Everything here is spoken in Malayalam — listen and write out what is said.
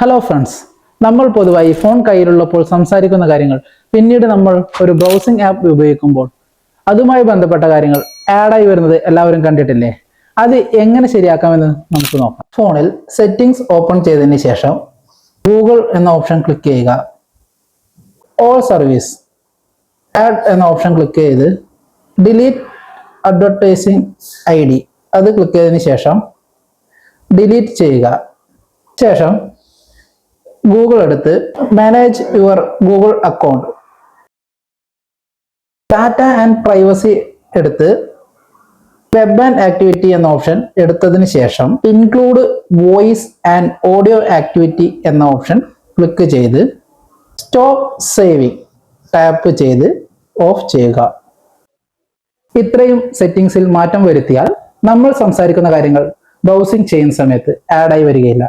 ഹലോ ഫ്രണ്ട്സ് നമ്മൾ പൊതുവായി ഫോൺ കയ്യിലുള്ളപ്പോൾ സംസാരിക്കുന്ന കാര്യങ്ങൾ പിന്നീട് നമ്മൾ ഒരു ബ്രൗസിംഗ് ആപ്പ് ഉപയോഗിക്കുമ്പോൾ അതുമായി ബന്ധപ്പെട്ട കാര്യങ്ങൾ ആഡായി വരുന്നത് എല്ലാവരും കണ്ടിട്ടില്ലേ? അത് എങ്ങനെ ശരിയാക്കാമെന്ന് നമുക്ക് നോക്കാം. ഫോണിൽ സെറ്റിംഗ്സ് ഓപ്പൺ ചെയ്തതിന് ശേഷം ഗൂഗിൾ എന്ന ഓപ്ഷൻ ക്ലിക്ക് ചെയ്യുക. ഓൾ സർവീസ് ആഡ് എന്ന ഓപ്ഷൻ ക്ലിക്ക് ചെയ്ത് ഡിലീറ്റ് അഡ്വർടൈസിംഗ് ഐ ഡി അത് ക്ലിക്ക് ചെയ്തതിന് ശേഷം ഡിലീറ്റ് ചെയ്യുക. ശേഷം ഗൂഗിൾ എടുത്ത് manage your Google account data and privacy എടുത്ത് വെബ് ആൻഡ് ആക്ടിവിറ്റി എന്ന ഓപ്ഷൻ എടുത്തതിന് ശേഷം include voice and audio activity എന്ന ഓപ്ഷൻ ക്ലിക്ക് ചെയ്ത് സ്റ്റോപ്പ് സേവിങ് ടാപ്പ് ചെയ്ത് ഓഫ് ചെയ്യുക. ഇത്രയും സെറ്റിംഗ്സിൽ മാറ്റം വരുത്തിയാൽ നമ്മൾ സംസാരിക്കുന്ന കാര്യങ്ങൾ ബ്രൗസിംഗ് ചെയ്യുന്ന സമയത്ത് ആഡായി വരികയില്ല.